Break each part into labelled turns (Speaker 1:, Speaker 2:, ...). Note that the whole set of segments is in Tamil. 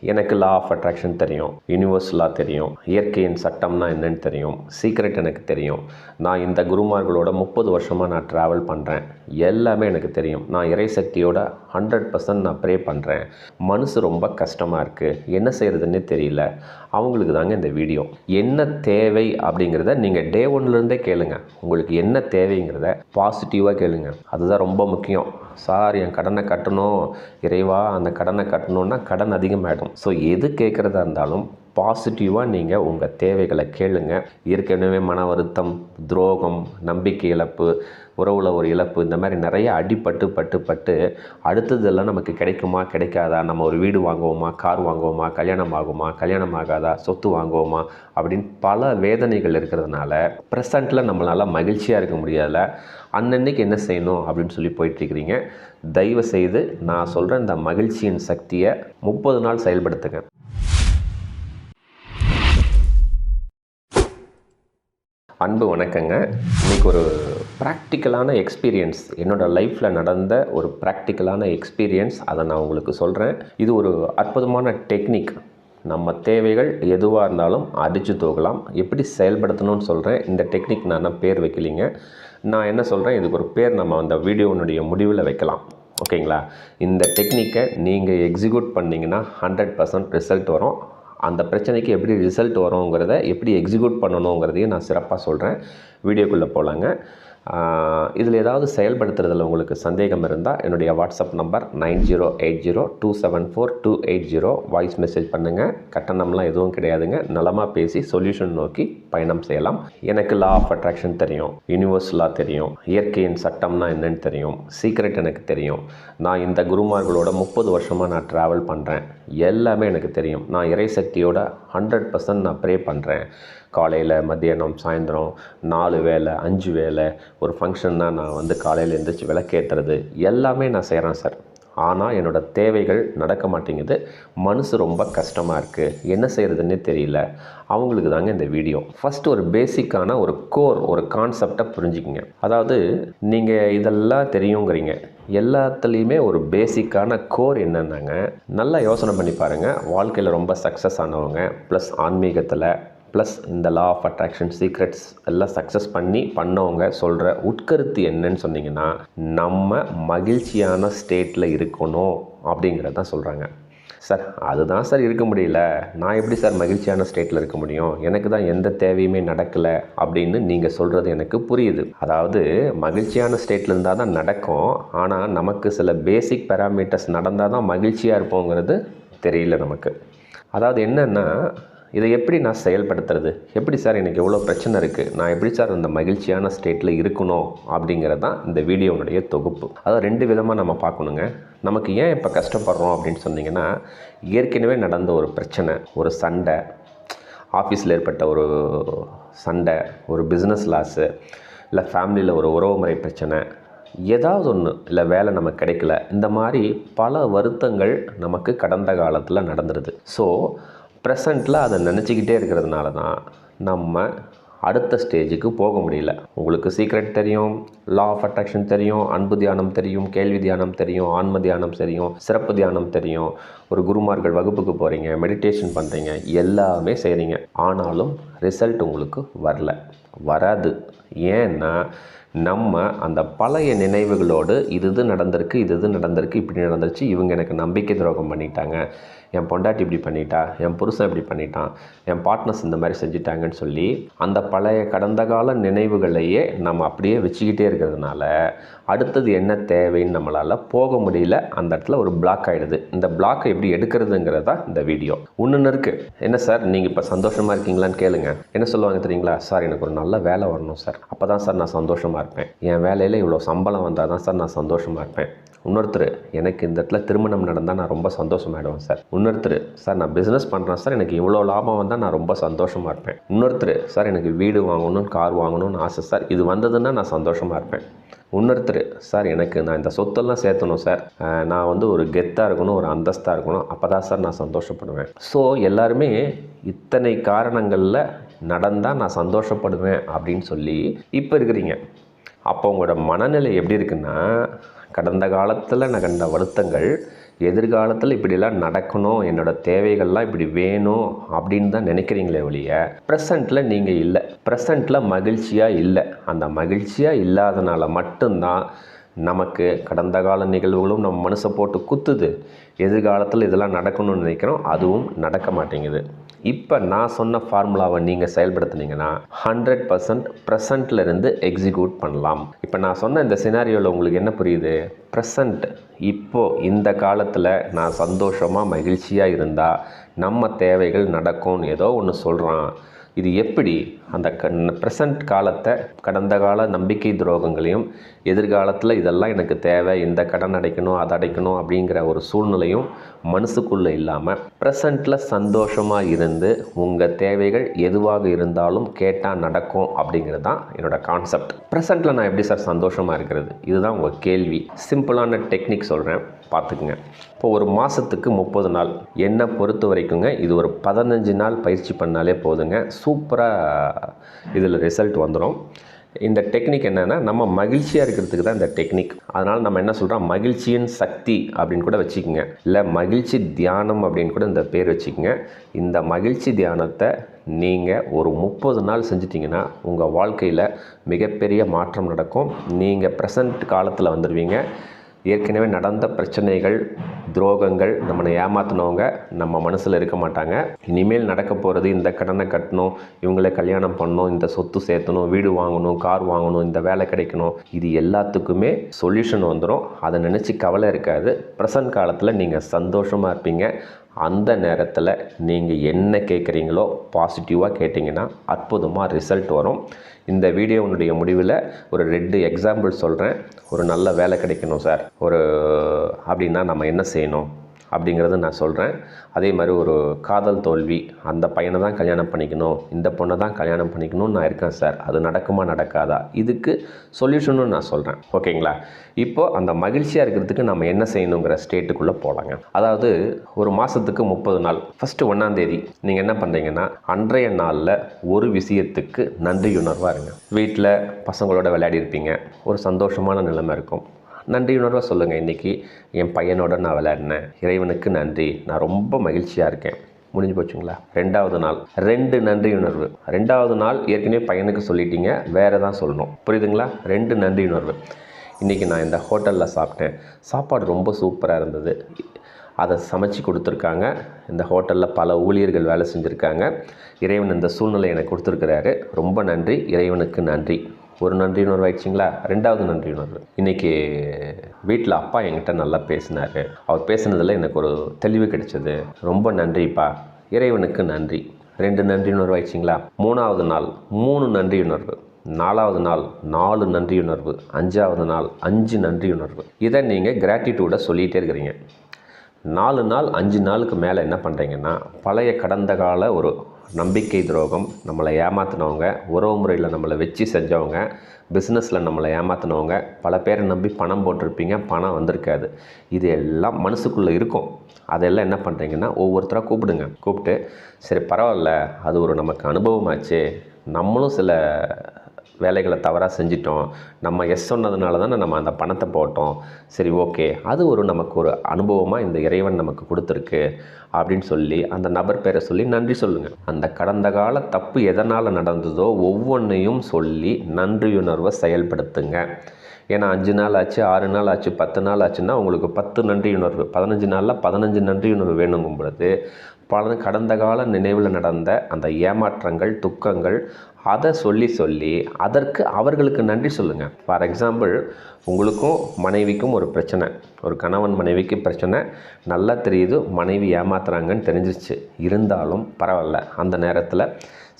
Speaker 1: எனக்கு லா ஆஃப் அட்ராக்ஷன் தெரியும். யூனிவர்ஸ் லா தெரியும். இயற்கையின் சட்டம்னா என்னன்னு தெரியும். சீக்ரெட் எனக்கு தெரியும். நான் இந்த குருமார்களோட முப்பது வருஷமாக நான் ட்ராவல் பண்ணுறேன் எல்லாமே எனக்கு தெரியும். நான் இறைசக்தியோட ஹண்ட்ரட் பர்சன்ட் நான் ப்ரே பண்ணுறேன் மனசு ரொம்ப கஷ்டமாக இருக்குது என்ன செய்கிறதுன்னே தெரியல. அவங்களுக்கு தாங்க இந்த வீடியோ. என்ன தேவை அப்படிங்கிறத நீங்கள் டே ஒன்லேருந்தே கேளுங்க. உங்களுக்கு என்ன தேவைங்கிறத பாசிட்டிவாக கேளுங்க. அதுதான் ரொம்ப முக்கியம். சார் என் கடனை கட்டணும். இறைவா அந்த கடனை கட்டணுன்னா கடன் அதிகமாகிடும் ஸோ எது கேட்குறதா இருந்தாலும் பாசிட்டிவாக நீங்கள் உங்கள் தேவைகளை கேளுங்க. ஏற்கனவே மன வருத்தம் துரோகம் நம்பிக்கை இழப்பு உறவுல ஒரு இழப்பு இந்த மாதிரி நிறைய அடிப்பட்டு பட்டு பட்டு அடுத்ததெல்லாம் நமக்கு கிடைக்குமா கிடைக்காதா? நம்ம ஒரு வீடு வாங்குவோமா கார் வாங்குவோமா கல்யாணம் ஆகுமா கல்யாணம் ஆகாதா சொத்து வாங்குவோமா அப்படின்னு பல வேதனைகள் இருக்கிறதுனால ப்ரெசண்ட்டில் நம்மளால் மகிழ்ச்சியாக இருக்க முடியல அன்னன்னைக்கு என்ன செய்யணும் அப்படின்னு சொல்லி போயிட்டுருக்கிறீங்க. தயவு செய்து நான் சொல்கிற இந்த மகிழ்ச்சியின் சக்தியை முப்பது நாள் செயல்படுத்துங்க. அன்பு வணக்கங்க. இன்றைக்கி ஒரு ப்ராக்டிக்கலான எக்ஸ்பீரியன்ஸ் என்னோடய லைஃப்பில் நடந்த ஒரு ப்ராக்டிக்கலான எக்ஸ்பீரியன்ஸ் அதை நான் உங்களுக்கு சொல்கிறேன் இது ஒரு அற்புதமான டெக்னிக் நம்ம தேவைகள் எதுவாக இருந்தாலும் அடித்து தூக்கலாம் எப்படி செயல்படுத்தணும்னு சொல்கிறேன் இந்த டெக்னிக் நான் என்ன பேர் வைக்கலிங்க. நான் என்ன சொல்கிறேன் இதுக்கு ஒரு பேர் நம்ம அந்த வீடியோனுடைய முடிவில் வைக்கலாம். ஓகேங்களா? இந்த டெக்னிக்கை நீங்கள் எக்ஸிக்யூட் பண்ணிங்கன்னா ஹண்ட்ரட் பர்சன்ட் ரிசல்ட் வரும். அந்த பிரச்சனைக்கு எப்படி ரிசல்ட் வருங்கிறத எப்படி எக்ஸிக்யூட் பண்ணணுங்கிறதையும் நான் சிறப்பாக சொல்கிறேன் வீடியோக்குள்ளே போகலாங்க இதில் ஏதாவது செயல்படுத்துறதுல உங்களுக்கு சந்தேகம் இருந்தால் என்னுடைய WhatsApp number nine zero eight zero two seven four two eight zero voice message பண்ணுங்கள் கட்டணம்லாம் எதுவும் கிடையாதுங்க. நலமாக பேசி சொல்யூஷன் நோக்கி பயணம் செய்யலாம். எனக்கு லா ஆஃப் அட்ராக்ஷன் தெரியும். யூனிவர்ஸ் லா தெரியும். இயற்கையின் சட்டம்னா என்னன்னு தெரியும். சீக்ரெட் எனக்கு தெரியும். நான் இந்த குருமார்களோட முப்பது வருஷமாக நான் ட்ராவல் பண்ணுறேன் எல்லாமே எனக்கு தெரியும். நான் இறைசக்தியோட ஹண்ட்ரட் பர்சன்ட் நான் ப்ரே பண்ணுறேன் காலையில் மத்தியானம் சாயந்தரம் நாலு வேலை அஞ்சு வேலை ஒரு ஃபங்க்ஷன்னா நான் வந்து காலையில் எழுந்திரிச்சு விளக்கேற்றுறது எல்லாமே நான் செய்கிறேன் சார் ஆனால் என்னோடய தேவைகள் நடக்க மாட்டேங்குது. மனசு ரொம்ப கஷ்டமாக இருக்குது என்ன செய்கிறதுன்னே தெரியல. அவங்களுக்கு தாங்க இந்த வீடியோ. ஃபஸ்ட்டு ஒரு பேசிக்கான ஒரு கோர் ஒரு கான்செப்டை புரிஞ்சுக்கிங்க. அதாவது நீங்கள் இதெல்லாம் தெரியுங்கிறீங்க. எல்லாத்துலேயுமே ஒரு பேசிக்கான கோர் என்னென்னாங்க நல்லா யோசனை பண்ணி பாருங்கள் வாழ்க்கையில் ரொம்ப சக்ஸஸ் ஆனவங்க ப்ளஸ் ஆன்மீகத்தில் ப்ளஸ் இந்த லா ஆஃப் அட்ராக்ஷன் சீக்ரெட்ஸ் எல்லாம் சக்ஸஸ் பண்ணி பண்ணவங்க சொல்கிற உட்கருத்து என்னன்னு சொன்னீங்கன்னா நம்ம மகிழ்ச்சியான ஸ்டேட்டில் இருக்கணும் அப்படிங்கிறது தான் சொல்கிறாங்க சார் அதுதான் சார் இருக்க முடியல. நான் எப்படி சார் மகிழ்ச்சியான ஸ்டேட்டில் இருக்க முடியும்? எனக்கு தான் எந்த தேவையுமே நடக்கலை அப்படின்னு நீங்கள் சொல்கிறது எனக்கு புரியுது. அதாவது மகிழ்ச்சியான ஸ்டேட்டில் இருந்தால் தான் நடக்கும். ஆனால் நமக்கு சில பேசிக் பேராமீட்டர்ஸ் நடந்தால் தான் மகிழ்ச்சியாக இருப்போங்கிறது தெரியல நமக்கு. அதாவது என்னென்னா இதை எப்படி நான் செயல்படுத்துறது? எப்படி சார் எனக்கு எவ்வளோ பிரச்சனை இருக்குது நான் எப்படி சார் அந்த மகிழ்ச்சியான ஸ்டேட்டில் இருக்கணும்? அப்படிங்கிறது தான் இந்த வீடியோனுடைய தொகுப்பு. அதாவது ரெண்டு விதமாக நம்ம பார்க்கணுங்க. நமக்கு ஏன் இப்போ கஷ்டப்படுறோம் அப்படின்னு சொன்னிங்கன்னா ஏற்கனவே நடந்த ஒரு பிரச்சனை ஒரு சண்டை ஆஃபீஸில் ஏற்பட்ட ஒரு சண்டை ஒரு பிஸ்னஸ் லாஸு இல்லை ஃபேமிலியில் ஒரு உறவுமுறை பிரச்சனை ஏதாவது ஒன்று இல்லை வேலை நமக்கு கிடைக்கல இந்த மாதிரி பல வருத்தங்கள் நமக்கு கடந்த காலத்தில் நடந்துருது. ஸோ ப்ரெசண்ட்டில் அதை நினச்சிக்கிட்டே இருக்கிறதுனால தான் நம்ம அடுத்த ஸ்டேஜுக்கு போக முடியல. உங்களுக்கு சீக்ரெட் தெரியும் லா ஆஃப் அட்ராக்ஷன் தெரியும் அன்பு தியானம் தெரியும் கேள்வி தியானம் தெரியும் ஆன்ம தியானம் தெரியும் சிறப்பு தியானம் தெரியும் ஒரு குருமார்கள் வகுப்புக்கு போகிறீங்க மெடிடேஷன் பண்ணுறீங்க எல்லாமே செய்கிறீங்க ஆனாலும் ரிசல்ட் உங்களுக்கு வரல. வராது. ஏன்னா நம்ம அந்த பழைய நினைவுகளோடு இது இது நடந்திருக்கு இது இது நடந்திருக்கு இப்படி நடந்துருச்சு இவங்க எனக்கு நம்பிக்கை துரோகம் பண்ணிட்டாங்க என் பொண்டாட்டி இப்படி பண்ணிட்டா என் புருஷன் இப்படி பண்ணிட்டான் என் பார்ட்னர்ஸ் இந்த மாதிரி செஞ்சுட்டாங்கன்னு சொல்லி அந்த பழைய கடந்த கால நினைவுகளையே நம்ம அப்படியே வச்சுக்கிட்டே இருக்கிறதுனால அடுத்தது என்ன தேவைன்னு நம்மளால் போக முடியல. அந்த இடத்துல ஒரு பிளாக் ஆகிடுது இந்த பிளாக்கை எப்படி எடுக்கிறதுங்கிறது தான் இந்த வீடியோ ஒன்று இருக்குது என்ன சார் நீங்கள் இப்போ சந்தோஷமாக இருக்கீங்களான்னு கேளுங்க. என்ன சொல்லுவாங்க தெரியுங்களா? சார் எனக்கு ஒரு நல்ல வேலை வரணும் சார். அப்போ தான் சார் நான் சந்தோஷமாக இருப்பேன். என் வேலையில் இவ்வளோ சம்பளம் வந்தால் தான் சார் நான் சந்தோஷமாக இருப்பேன். இன்னொருத்தர் எனக்கு இந்த இடத்துல திருமணம் நடந்தால் நான் ரொம்ப சந்தோஷமாயிடுவேன் சார். இன்னொருத்தர் சார் நான் பிஸ்னஸ் பண்ணுறேன் சார். எனக்கு இவ்வளோ லாபம் வந்தால் நான் ரொம்ப சந்தோஷமாக இருப்பேன். இன்னொருத்தர் சார் எனக்கு வீடு வாங்கணும் கார் வாங்கணும்னு ஆசை சார். இது வந்ததுன்னா நான் சந்தோஷமாக இருப்பேன். இன்னொருத்தர் சார் எனக்கு நான் இந்த சொத்தெல்லாம் சேர்த்தணும் சார். நான் வந்து ஒரு கெத்தாக இருக்கணும் ஒரு அந்தஸ்தாக இருக்கணும். அப்போ தான் சார் நான் சந்தோஷப்படுவேன். ஸோ எல்லாருமே இத்தனை காரணங்களில் நடந்தால் நான் சந்தோஷப்படுவேன் அப்படின்னு சொல்லி இப்போ இருக்கிறீங்க. அப்போ உங்களோட மனநிலை எப்படி இருக்குன்னா கடந்த காலத்தில் நான் கண்ட வருத்தங்கள் எதிர்காலத்தில் இப்படிலாம் நடக்கணும் என்னோடய தேவைகள்லாம் இப்படி வேணும் அப்படின்னு தான் நினைக்கிறீங்களே ஒழிய ப்ரெசண்ட்டில் நீங்கள் இல்லை. ப்ரெசண்ட்டில் மகிழ்ச்சியாக இல்லை. அந்த மகிழ்ச்சியாக இல்லாதனால மட்டும்தான் நமக்கு கடந்த கால நிகழ்வுகளும் நம்ம மனசை போட்டு குத்துது. எதிர்காலத்தில் இதெல்லாம் நடக்கணும்னு நினைக்கிறோம் அதுவும் நடக்க மாட்டேங்குது. இப்போ நான் சொன்ன ஃபார்முலாவை நீங்கள் செயல்படுத்துனீங்கன்னா ஹண்ட்ரட் பர்சன்ட் ப்ரெசண்ட்லேருந்து எக்ஸிக்யூட் பண்ணலாம். இப்போ நான் சொன்ன இந்த சினாரியோவில் உங்களுக்கு என்ன புரியுது? ப்ரெசண்ட் இப்போது இந்த காலத்தில் நான் சந்தோஷமாக மகிழ்ச்சியாக இருந்தால் நம்ம தேவைகள் நடக்கும்னு ஏதோ ஒன்று சொல்கிறான் இது எப்படி அந்த ப்ரெசண்ட் காலத்தை கடந்த கால நம்பிக்கை துரோகங்களையும் எதிர்காலத்தில் இதெல்லாம் எனக்கு தேவை இந்த கடன் அடைக்கணும் அதை அடைக்கணும் அப்படிங்கிற ஒரு சூழ்நிலையும் மனசுக்குள்ளே இல்லாமல் ப்ரெசண்ட்டில் சந்தோஷமாக இருந்து உங்கள் தேவைகள் எதுவாக இருந்தாலும் கேட்டால் நடக்கும் அப்படிங்கிறது தான் என்னோடய கான்செப்ட் ப்ரெசண்ட்டில் நான் எப்படி சார் சந்தோஷமாக இருக்கிறது? இதுதான் உங்கள் கேள்வி. சிம்பிளான டெக்னிக் சொல்கிறேன் பார்த்துக்குங்க. இப்போ ஒரு மாதத்துக்கு முப்பது நாள். என்னை பொறுத்த வரைக்குங்க இது ஒரு பதினஞ்சு நாள் பயிற்சி பண்ணாலே போதுங்க. சூப்பராக இதில் ரிசல்ட் வந்துடும் இந்த டெக்னிக் என்னென்னா நம்ம மகிழ்ச்சியாக இருக்கிறதுக்கு தான் இந்த டெக்னிக் அதனால் நம்ம என்ன சொல்கிறோம் மகிழ்ச்சியின் சக்தி அப்படின்னு கூட வச்சுக்கோங்க. இல்லை மகிழ்ச்சி தியானம் அப்படின்னு கூட இந்த பேர் வச்சுக்கோங்க. இந்த மகிழ்ச்சி தியானத்தை நீங்கள் ஒரு முப்பது நாள் செஞ்சிட்டிங்கன்னா உங்கள் வாழ்க்கையில் மிகப்பெரிய மாற்றம் நடக்கும். நீங்கள் ப்ரெசண்ட் காலத்தில் வந்துடுவீங்க ஏற்கனவே நடந்த பிரச்சனைகள் துரோகங்கள் நம்மளை ஏமாத்தினவங்க நம்ம மனசில் இருக்க மாட்டாங்க. இனிமேல் நடக்க போகிறது இந்த கடனை கட்டணும் இவங்களை கல்யாணம் பண்ணணும் இந்த சொத்து சேர்த்தணும் வீடு வாங்கணும் கார் வாங்கணும் இந்த வேலை கிடைக்கணும். இது எல்லாத்துக்குமே சொல்யூஷன் வந்துடும் அதை நினச்சி கவலை இருக்காது. ப்ரெசன்ட் காலத்தில் நீங்கள் சந்தோஷமாக இருப்பீங்க. அந்த நேரத்தில் நீங்கள் என்ன கேட்குறீங்களோ பாசிட்டிவாக கேட்டிங்கன்னா அற்புதமாக ரிசல்ட் வரும். இந்த வீடியோனுடைய முடிவில் ஒரு ரெண்டு எக்ஸாம்பிள் சொல்கிறேன் ஒரு நல்ல வேலை கிடைக்கணும் சார் ஒரு அப்படின்னா நம்ம என்ன செய்யணும்? அப்படிங்கிறத நான் சொல்கிறேன் அதே மாதிரி ஒரு காதல் தோல்வி அந்த பையனை தான் கல்யாணம் பண்ணிக்கணும் இந்த பொண்ணை தான் கல்யாணம் பண்ணிக்கணும்னு நான் இருக்கேன் சார். அது நடக்குமா நடக்காதா? இதுக்கு சொல்யூஷனும் நான் சொல்கிறேன் ஓகேங்களா? இப்போது அந்த மகிழ்ச்சியாக இருக்கிறதுக்கு நம்ம என்ன செய்யணுங்கிற ஸ்டேட்டுக்குள்ளே போகலாங்க அதாவது ஒரு மாதத்துக்கு முப்பது நாள் ஃபஸ்ட்டு ஒன்றாந்தேதி நீங்கள் என்ன பண்ணுறீங்கன்னா அன்றைய நாளில் ஒரு விஷயத்துக்கு நன்றியுணர்வாக இருங்க. வீட்டில் பசங்களோட விளையாடி இருப்பீங்க ஒரு சந்தோஷமான நிலைமை இருக்கும். நன்றியுணர்வாக சொல்லுங்கள் இன்றைக்கி என் பையனோட நான் விளையாடினேன். இறைவனுக்கு நன்றி. நான் ரொம்ப மகிழ்ச்சியாக இருக்கேன். முடிஞ்சு போச்சுங்களா? ரெண்டாவது நாள். ரெண்டு நன்றியுணர்வு. ரெண்டாவது நாள் ஏற்கனவே பையனுக்கு சொல்லிட்டீங்க. வேறு தான் சொல்லணும். புரியுதுங்களா? ரெண்டு நன்றியுணர்வு. இன்றைக்கி நான் இந்த ஹோட்டலில் சாப்பிட்டேன். சாப்பாடு ரொம்ப சூப்பராக இருந்தது. அதை சமைச்சு கொடுத்துருக்காங்க. இந்த ஹோட்டலில் பல ஊழியர்கள் வேலை செஞ்சுருக்காங்க. இறைவன் இந்த சூழ்நிலை எனக்கு கொடுத்துருக்கிறாரு. ரொம்ப நன்றி. இறைவனுக்கு நன்றி. ஒரு நன்றி உணர்வு ஆயிடுச்சிங்களா ரெண்டாவது நன்றி உணர்வு இன்றைக்கி வீட்டில் அப்பா என்கிட்ட நல்லா பேசினார். அவர் பேசுனதில் எனக்கு ஒரு தெளிவு கிடைச்சது. ரொம்ப நன்றிப்பா. இறைவனுக்கு நன்றி. ரெண்டு நன்றி உணர்வு ஆயிடுச்சிங்களா மூணாவது நாள் மூணு நன்றி உணர்வு நாலாவது நாள் நாலு நன்றியுணர்வு அஞ்சாவது நாள் அஞ்சு நன்றியுணர்வு இதை நீங்கள் கிராட்டிடியூடை சொல்லிகிட்டே இருக்கிறீங்க. நாலு நாள் அஞ்சு நாளுக்கு மேலே என்ன பண்ணுறீங்கன்னா பழைய கடந்த கால ஒரு நம்பிக்கை துரோகம் நம்மளை ஏமாற்றினவங்க உறவு முறையில் நம்மளை வச்சு செஞ்சவங்க பிஸ்னஸில் நம்மளை ஏமாற்றினவங்க பல பேரை நம்பி பணம் போட்டிருப்பீங்க பணம் வந்திருக்காது. இது எல்லாம் மனசுக்குள்ளே இருக்கும். அதெல்லாம் என்ன பண்ணுறீங்கன்னா ஒவ்வொருத்தராக கூப்பிடுங்க. கூப்பிட்டு சரி பரவாயில்ல அது ஒரு நமக்கு அனுபவமாச்சு. நம்மளும் சில வேலைகளை தவறாக செஞ்சிட்டோம். நம்ம எஸ் சொன்னதுனால தானே நம்ம அந்த பணத்தை போட்டோம். சரி ஓகே அது ஒரு நமக்கு ஒரு அனுபவமாக இந்த இறைவன் நமக்கு கொடுத்துருக்கு அப்படின்னு சொல்லி அந்த நபர் பேரை சொல்லி நன்றி சொல்லுங்கள் அந்த கடந்த கால தப்பு எதனால் நடந்ததோ ஒவ்வொன்றையும் சொல்லி நன்றியுணர்வை செயல்படுத்துங்க. ஏன்னா அஞ்சு நாள் ஆச்சு ஆறு நாள் ஆச்சு பத்து நாள் ஆச்சுன்னா உங்களுக்கு பத்து நன்றியுணர்வு பதினஞ்சு நாளில் பதினஞ்சு நன்றியுணர்வு வேணுங்கும் பொழுது பல கடந்த கால நினைவில் நடந்த அந்த ஏமாற்றங்கள் துக்கங்கள் அதை சொல்லி சொல்லி அதற்கு அவர்களுக்கு நன்றி சொல்லுங்கள் ஃபார் எக்ஸாம்பிள் உங்களுக்கும் மனைவிக்கும் ஒரு பிரச்சனை. ஒரு கணவன் மனைவிக்கு பிரச்சனை. நல்லா தெரியுது மனைவி ஏமாத்துறாங்கன்னு தெரிஞ்சிச்சு இருந்தாலும் பரவாயில்ல. அந்த நேரத்தில்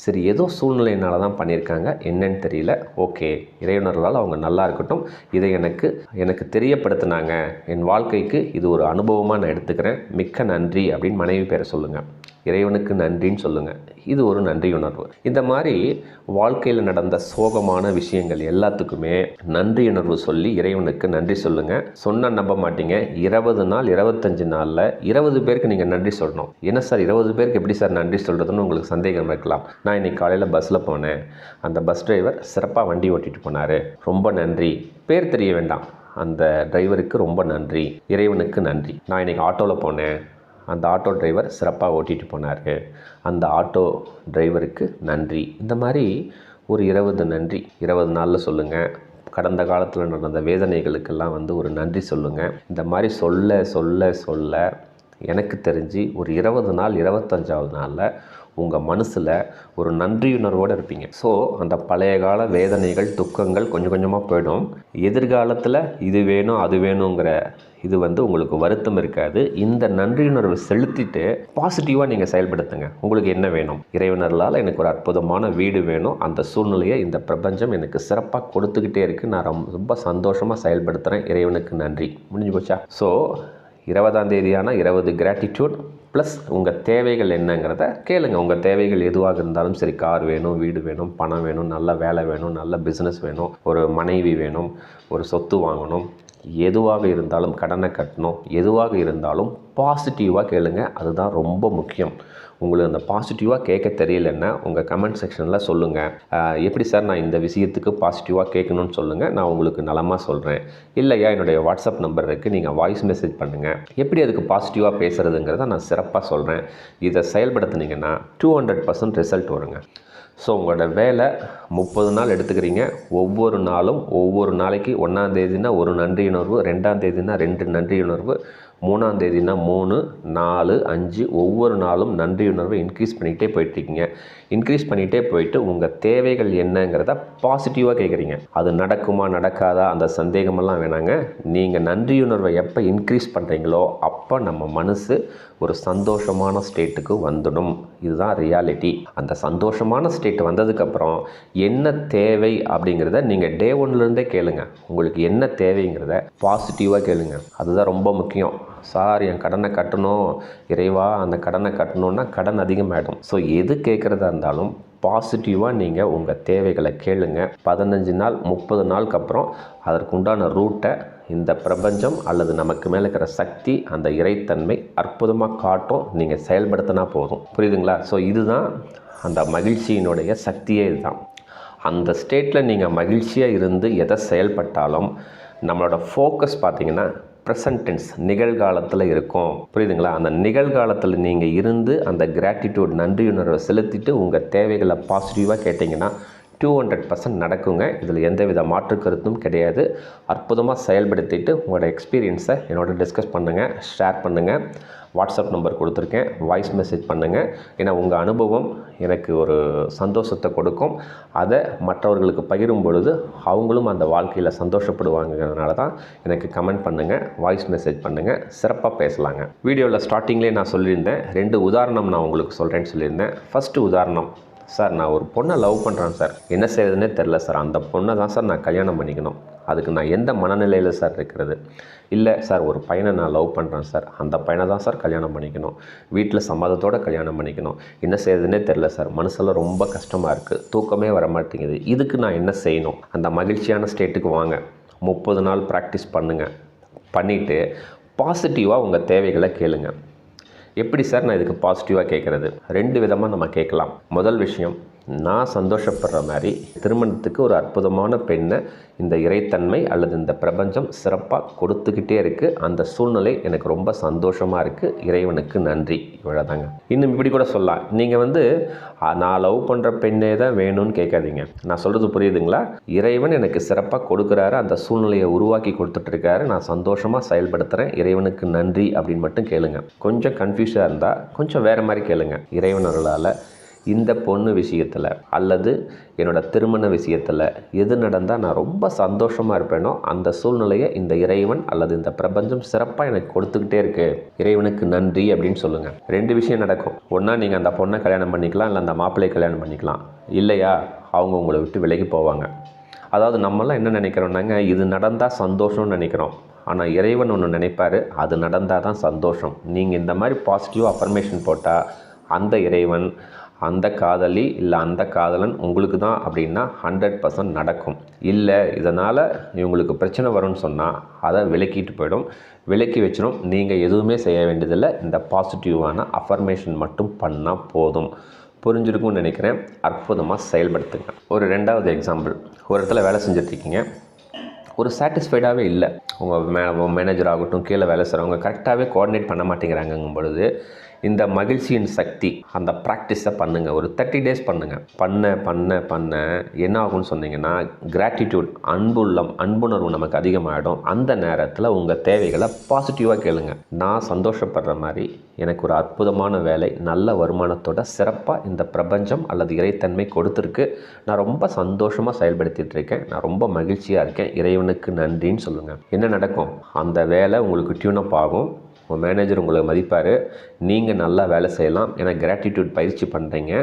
Speaker 1: சரி ஏதோ சூழ்நிலையினால தான் பண்ணியிருக்காங்க. என்னன்னு தெரியல. ஓகே இறைவனர்களால் அவங்க நல்லா இருக்கட்டும். இதை எனக்கு எனக்கு தெரியப்படுத்தினாங்க. என் வாழ்க்கைக்கு இது ஒரு அனுபவமாக நான் எடுத்துக்கிறேன். மிக்க நன்றி அப்படின்னு மனைவி பேரை சொல்லுங்கள் இறைவனுக்கு நன்றின்னு சொல்லுங்கள் இது ஒரு நன்றி உணர்வு இந்த மாதிரி வாழ்க்கையில் நடந்த சோகமான விஷயங்கள் எல்லாத்துக்குமே நன்றி உணர்வு சொல்லி இறைவனுக்கு நன்றி சொல்லுங்கள் சொன்ன நம்ப மாட்டீங்க. இருபது நாள் இருபத்தஞ்சு நாளில் இருபது பேருக்கு நீங்கள் நன்றி சொல்லணும். என்ன சார் இருபது பேருக்கு எப்படி சார் நன்றி சொல்கிறதுன்னு உங்களுக்கு சந்தேகம் இருக்கலாம். நான் இன்றைக்கி காலையில் பஸ்ஸில் போனேன். அந்த பஸ் டிரைவர் சிறப்பாக வண்டி ஓட்டிகிட்டு போனார். ரொம்ப நன்றி. பேர் தெரிய வேண்டாம். அந்த டிரைவருக்கு ரொம்ப நன்றி. இறைவனுக்கு நன்றி. நான் இன்றைக்கி ஆட்டோவில் போனேன். அந்த ஆட்டோ டிரைவர் சிறப்பாக ஓட்டிகிட்டு போனார். அந்த ஆட்டோ டிரைவருக்கு நன்றி. இந்த மாதிரி ஒரு இருபது நன்றி. இருபது நாளில் சொல்லுங்கள் கடந்த காலத்தில் நடந்த வேதனைகளுக்கெல்லாம் வந்து ஒரு நன்றி சொல்லுங்கள் இந்த மாதிரி சொல்ல சொல்ல சொல்ல எனக்கு தெரிஞ்சு ஒரு இருபது நாள் இருபத்தஞ்சாவது நாளில் உங்கள் மனசில் ஒரு நன்றியுணர்வோடு இருப்பீங்க. ஸோ அந்த பழைய கால வேதனைகள் துக்கங்கள் கொஞ்சம் கொஞ்சமாக போயிடும். எதிர்காலத்தில் இது வேணும் அது வேணுங்கிற இது வந்து உங்களுக்கு வருத்தம் இருக்காது. இந்த நன்றியுணர்வை செலுத்திட்டு பாசிட்டிவாக நீங்கள் செயல்படுத்துங்க. உங்களுக்கு என்ன வேணும்? இறைவனர்களால் எனக்கு ஒரு அற்புதமான வீடு வேணும். அந்த சூழ்நிலையை இந்த பிரபஞ்சம் எனக்கு சிறப்பாக கொடுத்துக்கிட்டே இருக்குது நான் ரொம்ப ரொம்ப சந்தோஷமாக செயல்படுத்துகிறேன் இறைவனுக்கு நன்றி. முடிஞ்சு போச்சா? ஸோ இருபதாம் தேதியான இருபது கிராட்டிடியூட் ப்ளஸ் உங்கள் தேவைகள் என்னங்கிறத கேளுங்க. உங்கள் தேவைகள் எதுவாக இருந்தாலும் சரி கார் வேணும் வீடு வேணும் பணம் வேணும் நல்ல வேலை வேணும் நல்ல பிஸ்னஸ் வேணும் ஒரு மனைவி வேணும் ஒரு சொத்து வாங்கணும். எதுவாக இருந்தாலும் கடனை கட்டணும். எதுவாக இருந்தாலும் பாசிட்டிவாக கேளுங்க. அதுதான் ரொம்ப முக்கியம். உங்களுக்கு அந்த பாசிட்டிவாக கேட்க தெரியலன்னா உங்கள் கமெண்ட் செக்ஷனில் சொல்லுங்கள் எப்படி சார் நான் இந்த விஷயத்துக்கு பாசிட்டிவாக கேட்கணும்னு சொல்லுங்கள் நான் உங்களுக்கு நலமாக சொல்கிறேன் இல்லையா என்னுடைய வாட்ஸ்அப் நம்பர் இருக்குது நீங்கள் வாய்ஸ் மெசேஜ் பண்ணுங்கள் எப்படி அதுக்கு பாசிட்டிவாக பேசுகிறதுங்கிறத நான் சிறப்பாக சொல்கிறேன் இதை செயல்படுத்துனீங்கன்னா டூ ஹண்ட்ரட் பர்சன்ட் ரிசல்ட் வருங்க. ஸோ உங்களோட வேலை முப்பது நாள் எடுத்துக்கிறீங்க. ஒவ்வொரு நாளும் ஒவ்வொரு நாளைக்கு ஒன்றாம் தேதினா ஒரு நன்றியுணர்வு ரெண்டாம் தேதினா ரெண்டு நன்றியுணர்வு மூணாம் தேதினா மூணு நாலு அஞ்சு ஒவ்வொரு நாளும் நன்றியுணர்வை இன்க்ரீஸ் பண்ணிக்கிட்டே போயிட்டுருக்கீங்க. இன்க்ரீஸ் பண்ணிகிட்டே போயிட்டு உங்கள் தேவைகள் என்னங்கிறத பாசிட்டிவாக கேட்குறீங்க அது நடக்குமா நடக்காதா அந்த சந்தேகமெல்லாம் வேணாங்க. நீங்கள் நன்றியுணர்வை எப்போ இன்க்ரீஸ் பண்ணுறீங்களோ அப்போ நம்ம மனசு ஒரு சந்தோஷமான ஸ்டேட்டுக்கு வந்துடும். இதுதான் ரியாலிட்டி அந்த சந்தோஷமான ஸ்டேட் வந்ததுக்கப்புறம் என்ன தேவை அப்படிங்கிறத நீங்கள் டே ஒன்லேருந்தே கேளுங்க. உங்களுக்கு என்ன தேவைங்கிறத பாசிட்டிவாக கேளுங்க. அதுதான் ரொம்ப முக்கியம். சார் என் கடனை கட்டணும். இறைவா அந்த கடனை கட்டணுன்னா கடன் அதிகமாகிடும் ஸோ எது கேட்குறதா இருந்தாலும் பாசிட்டிவாக நீங்கள் உங்கள் தேவைகளை கேளுங்க. பதினஞ்சு நாள் முப்பது நாளுக்கு அப்புறம் அதற்குண்டான ரூட்டை இந்த பிரபஞ்சம் அல்லது நமக்கு மேலே இருக்கிற சக்தி அந்த இறைத்தன்மை அற்புதமாக காட்டும். நீங்கள் செயல்படுத்தினா போதும். புரியுதுங்களா? ஸோ இதுதான் அந்த மகிழ்ச்சியினுடைய சக்தியே இதுதான். அந்த ஸ்டேட்டில் நீங்கள் மகிழ்ச்சியாக இருந்து எதை செயல்பட்டாலும் நம்மளோட ஃபோக்கஸ் பார்த்திங்கன்னா ப்ரெசன்ட் டென்ஸ் நிகழ்காலத்தில் இருக்கும். புரியுதுங்களா? அந்த நிகழ்காலத்தில் நீங்கள் இருந்து அந்த கிராட்டிடியூட் நன்றியுணர்வை செலுத்திட்டு உங்கள் தேவைகளை பாசிட்டிவாக கேட்டிங்கன்னா டூ ஹண்ட்ரட் பர்சன்ட் நடக்குங்க. இதில் எந்தவித மாற்று கருத்தும் கிடையாது. அற்புதமாக செயல்படுத்திட்டு உங்களோட எக்ஸ்பீரியன்ஸை என்னோட டிஸ்கஸ் பண்ணுங்கள் ஷேர் பண்ணுங்கள் வாட்ஸ்அப் நம்பர் கொடுத்துருக்கேன் வாய்ஸ் மெசேஜ் பண்ணுங்கள் ஏன்னா உங்கள் அனுபவம் எனக்கு ஒரு சந்தோஷத்தை கொடுக்கும். அதை மற்றவர்களுக்கு பகிரும் பொழுது அவங்களும் அந்த வாழ்க்கையில் சந்தோஷப்படுவாங்கிறதுனால தான் எனக்கு கமெண்ட் பண்ணுங்கள் வாய்ஸ் மெசேஜ் பண்ணுங்கள் சிறப்பாக பேசலாங்க. வீடியோவில் ஸ்டார்டிங்லேயே நான் சொல்லியிருந்தேன். ரெண்டு உதாரணம் நான் உங்களுக்கு சொல்கிறேன்னு சொல்லியிருந்தேன். ஃபஸ்ட்டு உதாரணம் சார் நான் ஒரு பொண்ணை லவ் பண்ணுறேன் சார். என்ன செய்யறதுனே தெரில சார். அந்த பொண்ணை தான் சார் நான் கல்யாணம் பண்ணிக்கணும். அதுக்கு நான் எந்த மனநிலையில் சார் இருக்கிறது? இல்லை சார் ஒரு பையனை நான் லவ் பண்ணுறேன் சார். அந்த பையனை தான் சார் கல்யாணம் பண்ணிக்கணும். வீட்டில் சம்மதத்தோடு கல்யாணம் பண்ணிக்கணும். என்ன செய்யறதுனே தெரில சார். மனசில் ரொம்ப கஷ்டமாக இருக்குது தூக்கமே வர மாட்டேங்குது. இதுக்கு நான் என்ன செய்யணும்? அந்த மகிழ்ச்சியான ஸ்டேட்டுக்கு வாங்க. முப்பது நாள் ப்ராக்டிஸ் பண்ணுங்கள் பண்ணிவிட்டு பாசிட்டிவாக உங்கள் தேவைகளை கேளுங்கள் எப்படி சார் நான் இதுக்கு பாசிட்டிவாக கேட்குறது? ரெண்டு விதமாக நம்ம கேட்கலாம். முதல் விஷயம் நான் சந்தோஷப்படுற மாதிரி திருமணத்துக்கு ஒரு அற்புதமான பெண்ணை இந்த இறைத்தன்மை அல்லது இந்த பிரபஞ்சம் சிறப்பாக கொடுத்துக்கிட்டே இருக்குது அந்த சூழ்நிலை எனக்கு ரொம்ப சந்தோஷமாக இருக்குது இறைவனுக்கு நன்றி. இவ்வளோதாங்க இன்னும் இப்படி கூட சொல்லலாம். நீங்கள் வந்து நான் லவ் பண்ணுற பெண்ணே தான் வேணும்னு கேட்காதீங்க. நான் சொல்கிறது புரியுதுங்களா? இறைவன் எனக்கு சிறப்பாக கொடுக்குறாரு. அந்த சூழ்நிலையை உருவாக்கி கொடுத்துட்ருக்காரு. நான் சந்தோஷமாக செயல்படுத்துகிறேன் இறைவனுக்கு நன்றி அப்படின்னு மட்டும் கேளுங்க. கொஞ்சம் கன்ஃபியூஸாக இருந்தால் கொஞ்சம் வேறு மாதிரி கேளுங்க. இறைவனர்களால் இந்த பொண்ணு விஷயத்தில் அல்லது என்னோட திருமண விஷயத்தில் எது நடந்தால் நான் ரொம்ப சந்தோஷமாக இருப்பேனோ அந்த சூழ்நிலையை இந்த இறைவன் அல்லது இந்த பிரபஞ்சம் சிறப்பாக எனக்கு கொடுத்துக்கிட்டே இருக்கு. இறைவனுக்கு நன்றி அப்படின்னு சொல்லுங்கள் ரெண்டு விஷயம் நடக்கும். ஒன்றா நீங்கள் அந்த பொண்ணை கல்யாணம் பண்ணிக்கலாம் இல்லை அந்த மாப்பிள்ளையை கல்யாணம் பண்ணிக்கலாம். இல்லையா? அவங்க உங்களை விட்டு விலகி போவாங்க. அதாவது நம்மலாம் என்ன நினைக்கிறோம்னாங்க? இது நடந்தால் சந்தோஷம்னு நினைக்கிறோம். ஆனால் இறைவன் ஒன்று நினைப்பார் அது நடந்தால் தான் சந்தோஷம். நீங்கள் இந்த மாதிரி பாசிட்டிவ் அஃபர்மேஷன் போட்டால் அந்த இறைவன் அந்த காதலி இல்லை அந்த காதலன் உங்களுக்கு தான் அப்படின்னா ஹண்ட்ரட் பர்சன்ட் நடக்கும். இல்லை இதனால் இவங்களுக்கு பிரச்சனை வரும்னு சொன்னால் அதை விலக்கிட்டு போயிடும். விலக்கி வச்சிடும் நீங்கள் எதுவுமே செய்ய வேண்டியதில்லை. இந்த பாசிட்டிவான அஃபர்மேஷன் மட்டும் பண்ணால் போதும். புரிஞ்சிருக்கும்னு நினைக்கிறேன். அற்புதமாக செயல்படுத்துங்க. ஒரு ரெண்டாவது எக்ஸாம்பிள் ஒரு இடத்துல வேலை செஞ்சுட்ருக்கீங்க. ஒரு சாட்டிஸ்ஃபைடாகவே இல்லை. உங்கள் மே மேனேஜர் ஆகட்டும் கீழே வேலை செய்கிறவங்க கரெக்டாகவே கோஆர்டினேட் பண்ண மாட்டேங்கிறாங்கங்கும் பொழுது இந்த மகிழ்ச்சியின் சக்தி அந்த ப்ராக்டிஸை பண்ணுங்கள் ஒரு தேர்ட்டி டேஸ் பண்ணுங்கள் பண்ண பண்ண பண்ண என்ன ஆகும்னு சொன்னீங்கன்னா கிராட்டிடியூட் அன்புள்ளம் அன்புணர்வு நமக்கு அதிகமாகிடும் அந்த நேரத்தில் உங்கள் தேவைகளை பாசிட்டிவாக கேளுங்க. நான் சந்தோஷப்படுற மாதிரி எனக்கு ஒரு அற்புதமான வேலை நல்ல வருமானத்தோட சிறப்பாக இந்த பிரபஞ்சம் அல்லது இறைத்தன்மை கொடுத்துருக்கு. நான் ரொம்ப சந்தோஷமாக செயல்படுத்திட்டு இருக்கேன். நான் ரொம்ப மகிழ்ச்சியாக இருக்கேன். இறைவனுக்கு நன்றின்னு சொல்லுங்கள் என்ன நடக்கும்? அந்த வேலை உங்களுக்கு டியூனப் ஆகும். உங்கள் மேனேஜர் உங்களை மதிப்பார். நீங்கள் நல்லா வேலை செய்யலாம். ஏன்னா கிராட்டிடியூட் பயிற்சி பண்ணுறீங்க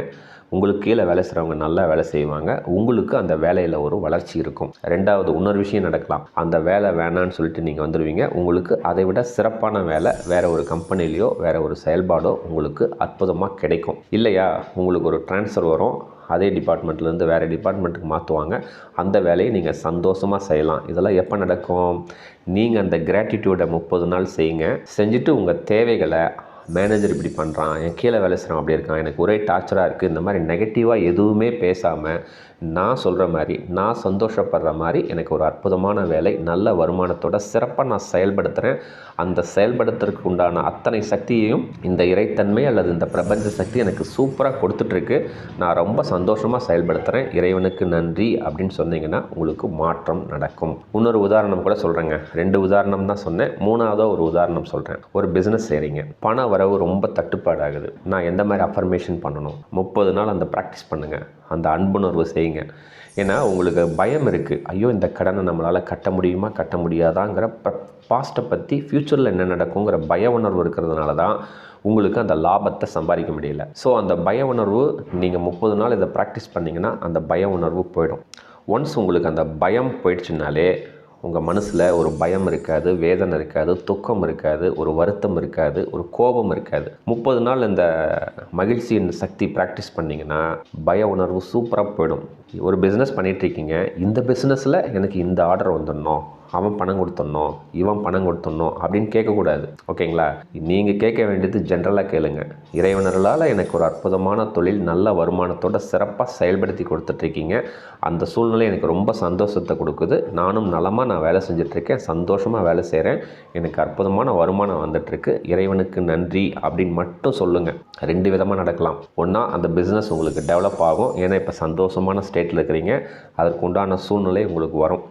Speaker 1: உங்களுக்கு கீழே வேலை செய்கிறவங்க நல்லா வேலை செய்வாங்க. உங்களுக்கு அந்த வேலையில் ஒரு வளர்ச்சி இருக்கும். ரெண்டாவது இன்னொரு விஷயம் நடக்கலாம். அந்த வேலை வேணான்னு சொல்லிட்டு நீங்கள் வந்துடுவீங்க உங்களுக்கு அதை விட சிறப்பான வேலை வேறு ஒரு கம்பெனிலேயோ வேறு ஒரு செயல்பாடோ உங்களுக்கு அற்புதமாக கிடைக்கும். இல்லையா? உங்களுக்கு ஒரு ட்ரான்ஸ்ஃபர் வரும். அதே டிபார்ட்மெண்ட்லேருந்து வேறு டிபார்ட்மெண்ட்டுக்கு மாற்றுவாங்க அந்த வேலையை நீங்கள் சந்தோஷமாக செய்யலாம். இதெல்லாம் எப்போ நடக்கும்? நீங்கள் அந்த கிராட்டிடியூடை முப்பது நாள் செய்யுங்க. செஞ்சுட்டு உங்கள் தேவைகளை மேனேஜர் இப்படி பண்ணுறான் என் கீழே வேலை செய்கிறான் அப்படி இருக்கான் எனக்கு ஒரே டார்ச்சராக இருக்குது இந்த மாதிரி நெகட்டிவாக எதுவுமே பேசாமல் நான் சொல்கிற மாதிரி நான் சந்தோஷப்படுற மாதிரி எனக்கு ஒரு அற்புதமான வேலை நல்ல வருமானத்தோட சிறப்பாக நான் செயல்படுத்துகிறேன் அந்த செயல்படுத்துறதுக்கு உண்டான அத்தனை சக்தியையும் இந்த இறைத்தன்மை அல்லது இந்த பிரபஞ்ச சக்தி எனக்கு சூப்பராக கொடுத்துட்ருக்கு. நான் ரொம்ப சந்தோஷமாக செயல்படுத்துகிறேன் இறைவனுக்கு நன்றி அப்படின்னு சொன்னீங்கன்னா உங்களுக்கு மாற்றம் நடக்கும். இன்னொரு உதாரணம் கூட சொல்கிறேங்க ரெண்டு உதாரணம் தான் சொன்னேன். மூணாவதாக ஒரு உதாரணம் சொல்கிறேன் ஒரு பிஸ்னஸ் செய்கிறீங்க பண வரவு ரொம்ப தட்டுப்பாடாகுது. நான் எந்த மாதிரி அஃபர்மேஷன் பண்ணணும்? முப்பது நாள் அந்த ப்ராக்டிஸ் பண்ணுங்கள் அந்த அன்புணர்வு செய்யுங்க. ஏன்னா உங்களுக்கு பயம் இருக்குது ஐயோ இந்த கடனை நம்மளால் கட்ட முடியுமா? கட்ட முடியாதாங்கிற பாஸ்ட்டை பற்றி ஃப்யூச்சரில் என்ன நடக்குங்கிற பய உணர்வு இருக்கிறதுனால தான் உங்களுக்கு அந்த லாபத்தை சம்பாதிக்க முடியல. ஸோ அந்த பய உணர்வு நீங்கள் முப்பது நாள் இதை ப்ராக்டிஸ் பண்ணிங்கன்னா அந்த பய உணர்வு போயிடும். ஒன்ஸ் உங்களுக்கு அந்த பயம் போயிடுச்சுனாலே உங்கள் மனசில் ஒரு பயம் இருக்காது வேதனை இருக்காது துக்கம் இருக்காது ஒரு வருத்தம் இருக்காது ஒரு கோபம் இருக்காது. முப்பது நாள் இந்த மகிழ்ச்சியின் சக்தி ப்ராக்டிஸ் பண்ணிங்கன்னா பய உணர்வு சூப்பராக போயிடும். ஒரு பிஸ்னஸ் பண்ணிகிட்ருக்கீங்க இந்த பிஸ்னஸில் எனக்கு இந்த ஆர்டர் வந்துடணும். அவன் பணம் கொடுத்துடணும் இவன் பணம் கொடுத்துடணும் அப்படின்னு கேட்கக்கூடாது. ஓகேங்களா? நீங்கள் கேட்க வேண்டியது ஜென்ரலாக கேளுங்க. இறைவனர்களால் எனக்கு ஒரு அற்புதமான தொழில் நல்ல வருமானத்தோட சிறப்பாக செயல்படுத்தி கொடுத்துட்ருக்கீங்க. அந்த சூழ்நிலை எனக்கு ரொம்ப சந்தோஷத்தை கொடுக்குது. நானும் நலமாக நான் வேலை செஞ்சிட்ருக்கேன். சந்தோஷமாக வேலை செய்கிறேன் எனக்கு அற்புதமான வருமானம் வந்துட்டுருக்கு இறைவனுக்கு நன்றி அப்படின்னு மட்டும் சொல்லுங்கள் ரெண்டு விதமாக நடக்கலாம். ஒன்றா அந்த பிஸ்னஸ் உங்களுக்கு டெவலப் ஆகும். ஏன்னா இப்போ சந்தோஷமான ஸ்டேட்டில் இருக்கிறீங்க. அதற்கு உண்டான சூழ்நிலை உங்களுக்கு வரும்.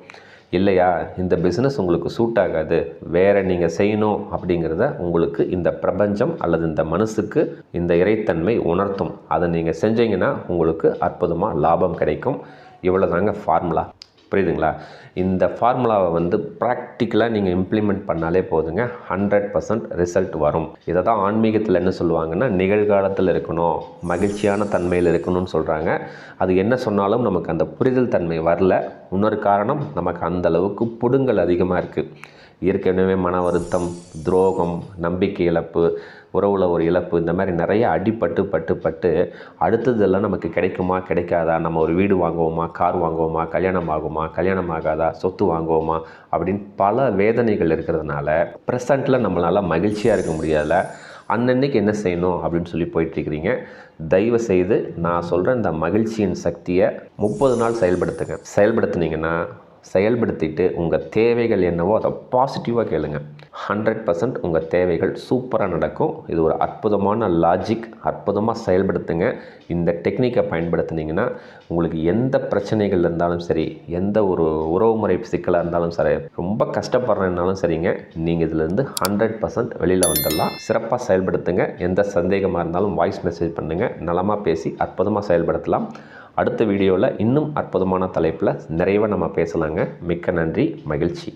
Speaker 1: இல்லையா? இந்த பிஸ்னஸ் உங்களுக்கு சூட் ஆகாது. வேறு நீங்கள் செய்யணும் அப்படிங்கிறத உங்களுக்கு இந்த பிரபஞ்சம் அல்லது இந்த மனசுக்கு இந்த இறைத்தன்மை உணர்த்தும். அதை நீங்கள் செஞ்சீங்கன்னா உங்களுக்கு அற்புதமாக லாபம் கிடைக்கும். இவ்வளோ தாங்க ஃபார்முலா புரியுதுங்களா? இந்த ஃபார்முலாவை வந்து ப்ராக்டிக்கலாக நீங்கள் இம்ப்ளிமெண்ட் பண்ணாலே போதுங்க. ஹண்ட்ரட் பர்சன்ட் ரிசல்ட் வரும். இதை தான் ஆன்மீகத்தில் என்ன சொல்லுவாங்கன்னா நிகழ்காலத்தில் இருக்கணும் மகிழ்ச்சியான தன்மையில் இருக்கணும்னு சொல்கிறாங்க அது என்ன சொன்னாலும் நமக்கு அந்த புரிதல் தன்மை வரல. இன்னொரு காரணம் நமக்கு அந்த அளவுக்கு புடுங்கல் அதிகமாக இருக்குது ஏற்கனவே மன வருத்தம் துரோகம் நம்பிக்கை இழப்பு உறவில் ஒரு இழப்பு இந்த மாதிரி நிறைய அடிப்பட்டு பட்டு பட்டு அடுத்ததெல்லாம் நமக்கு கிடைக்குமா கிடைக்காதா? நம்ம ஒரு வீடு வாங்குவோமா கார் வாங்குவோமா கல்யாணம் ஆகுமா கல்யாணம் ஆகாதா சொத்து வாங்குவோமா அப்படின்னு பல வேதனைகள் இருக்கிறதுனால ப்ரெசண்ட்டில் நம்மளால் மகிழ்ச்சியாக இருக்க முடியலை அன்னன்னைக்கு என்ன செய்யணும் அப்படின்னு சொல்லி போயிட்டுருக்கிறீங்க. தயவு செய்து நான் சொல்கிற இந்த மகிழ்ச்சியின் சக்தியை முப்பது நாள் செயல்படுத்துங்க. செயல்படுத்துனீங்கன்னா செயல்படுத்திட்டு உங்கள் தேவைகள் என்னவோ அதை பாசிட்டிவாக கேளுங்க. ஹண்ட்ரட் பர்சன்ட் உங்கள் தேவைகள் சூப்பராக நடக்கும். இது ஒரு அற்புதமான லாஜிக் அற்புதமாக செயல்படுத்துங்க. இந்த டெக்னிக்கை பயன்படுத்துனீங்கன்னா உங்களுக்கு எந்த பிரச்சனைகள் இருந்தாலும் சரி எந்த ஒரு உறவுமுறை சிக்கலாக இருந்தாலும் சரி ரொம்ப கஷ்டப்படுறேன்னாலும் சரிங்க. நீங்கள் இதிலேருந்து ஹண்ட்ரட் பர்சன்ட் வெளியில் வந்துடலாம். சிறப்பாக செயல்படுத்துங்க. எந்த சந்தேகமாக இருந்தாலும் வாய்ஸ் மெசேஜ் பண்ணுங்கள் நலமாக பேசி அற்புதமாக செயல்படுத்தலாம். அடுத்த வீடியோவில் இன்னும் அற்புதமான தலைப்பில் நிறைவாக நம்ம பேசலாங்க. மிக்க நன்றி மகிழ்ச்சி.